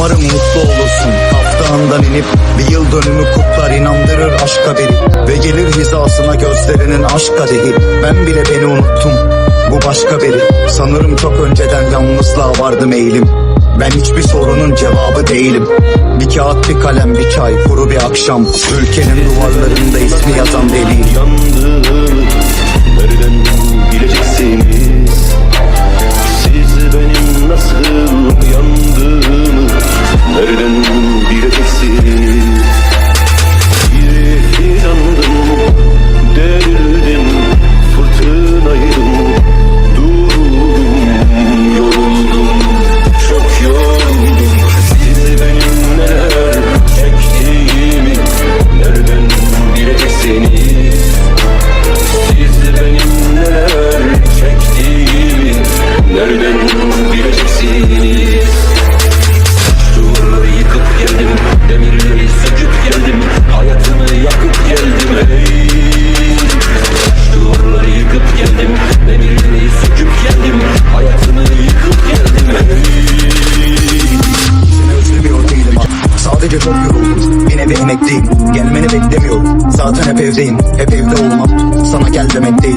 Umarım mutlu olursun. Kaftağından inip bir yıl dönümü kutlar inandırır aşka biri Ve gelir hizasına gözlerinin aşk kadehi Ben bile beni unuttum. Bu başka biri Sanırım çok önceden yalnızlığa vardım eğilim. Ben hiçbir sorunun cevabı değilim. Bir kağıt bir kalem bir çay kuru bir akşam. Ülkenin duvarlarında nevi emekliyim Gelmeni beklemiyorum. Zaten hep evdeyim. Hep evde olmam. Sana gel demek değil.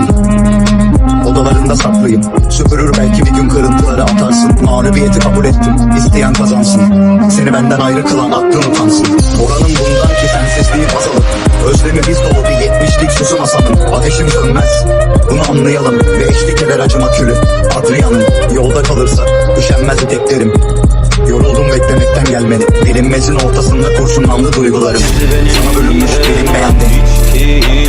Odalarında saklıyım. Süpürür belki bir gün kırıntıları atarsın. Mağlubiyeti kabul ettim. İsteyen kazansın. Seni benden ayrı kılan aklın utansın. Oranın bundan ki sensizliği azalır Özlemi biz dolu bir yetmişlik süsü masalım Ateşim sönmez. Bunu anlayalım. Ve eşlik eder acıma külü. Adrian'ım Yolda kalırsa Üşenmez eteklerim gelmedi. Bilinmezin ortasında kurşunlandı duygularım. Sana bölünmüş bilinmeyen değil